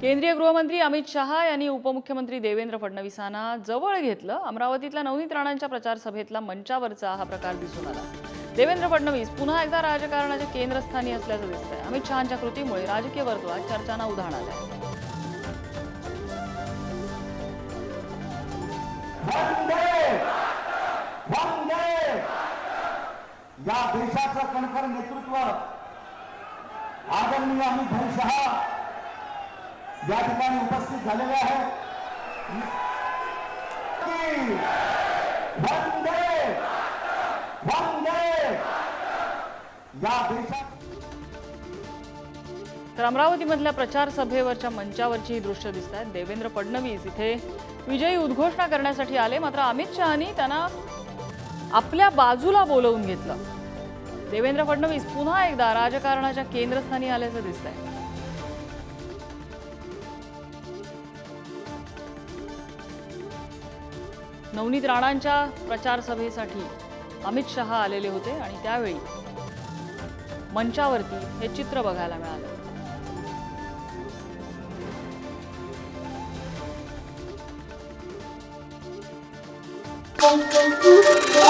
केंद्रीय गृहमंत्री अमित शहा यांनी उपमुख्यमंत्री देवेंद्र फडणवीसांना जवळ घेतलं. अमरावतीतल्या नवनीत राणांच्या प्रचार सभेतला मंचावरचा हा प्रकार दिसून आला. देवेंद्र फडणवीस पुन्हा एकदा राजकारणाच्या केंद्रस्थानी असल्याचं दिसतंय. अमित शहांच्या कृतीमुळे राजकीय वर्तुळात चर्चांना उधाण आलंय. या देशाचं कणखर नेतृत्व आदरणीय अमित भाई शहा या ठिकाणी उपस्थित झालेले आहे वंदे! वंदे! या देशात तर अमरावतीमधल्या प्रचार सभेवरच्या मंचावरची ही दृश्य दिसत आहेत देवेंद्र फडणवीस इथे विजयी उद्घोषणा करण्यासाठी आले. मात्र अमित शहानी त्यांना आपल्या बाजूला बोलवून घेतलं. देवेंद्र फडणवीस पुन्हा एकदा राजकारणाच्या केंद्रस्थानी आल्याचं दिसतंय. नवनीत राणांच्या प्रचार सभेसाठी अमित शहा आलेले होते आणि त्यावेळी मंचावरती हे चित्र बघायला मिळालं Thank you.